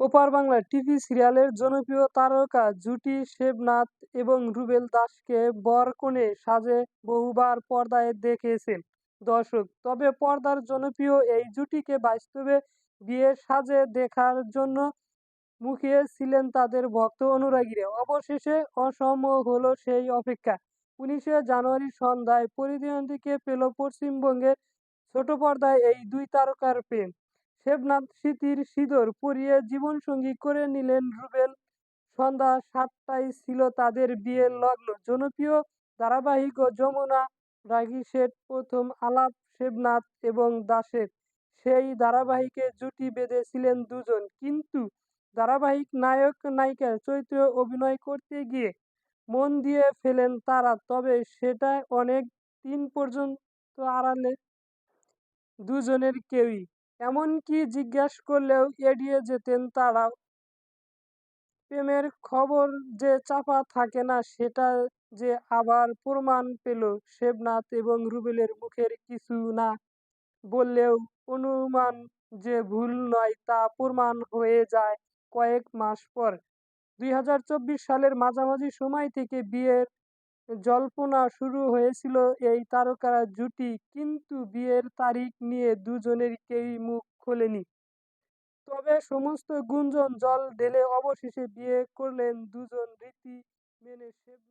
ওপার বাংলার টিভি সিরিয়ালের জনপ্রিয় তারকা জুটি শেবনাথ এবং রুবেল দাসকে বর-কনে সাজে বহুবার পর্দায় দেখেছেন। দর্শক, তবে পর্দার জনপ্রিয় এই জুটিকে বাস্তবে বিয়ের সাজে দেখার জন্য মুখিয়ে ছিলেন তাদের ভক্ত অনুরাগীরা। অবশেষে অসম হলো সেই অপেক্ষা। উনিশে জানুয়ারি সন্ধ্যায় পরিণতিকে পেল পশ্চিমবঙ্গের ছোট পর্দায় এই দুই তারকার প্রেম। শেবনাথ স্মৃতির সিঁদুর পরিয়ে জীবনসঙ্গী করে নিলেন রুবেল। সন্ধ্যা সাতটায় ছিল তাদের বিয়ের লগ্ন। জনপ্রিয় ধারাবাহিক ও যমুনা শেঠ প্রথম আলাপ শেবনাথ এবং দাসের সেই ধারাবাহিকে জুটি বেঁধেছিলেন দুজন। কিন্তু ধারাবাহিক নায়ক, নায়িকার চরিত্রে অভিনয় করতে গিয়ে মন দিয়ে ফেলেন তারা। তবে সেটা অনেক দিন পর্যন্ত আড়ালে দুজনের কেউই এমনকি জিজ্ঞেস করলেও এড়িয়ে যেতেন তারা প্রেমের খবর যে চাপা থাকে না, সেটা যে আবার প্রমাণ পেল শেবনাথ এবং রুবেলের মুখের কিছু না বললেও অনুমান যে ভুল নয় তা প্রমাণ হয়ে যায় কয়েক মাস পর। দুই হাজার চব্বিশ সালের মাঝামাঝি সময় থেকে বিয়ের জল্পনা শুরু হয়েছিল এই তারকারা জুটি, কিন্তু বিয়ের তারিখ নিয়ে দুজনের কেউই মুখ খোলেনি। তবে সমস্ত গুঞ্জন জল ঢেলে অবশেষে বিয়ে করলেন দুজন রীতি মেনে শেবনাথ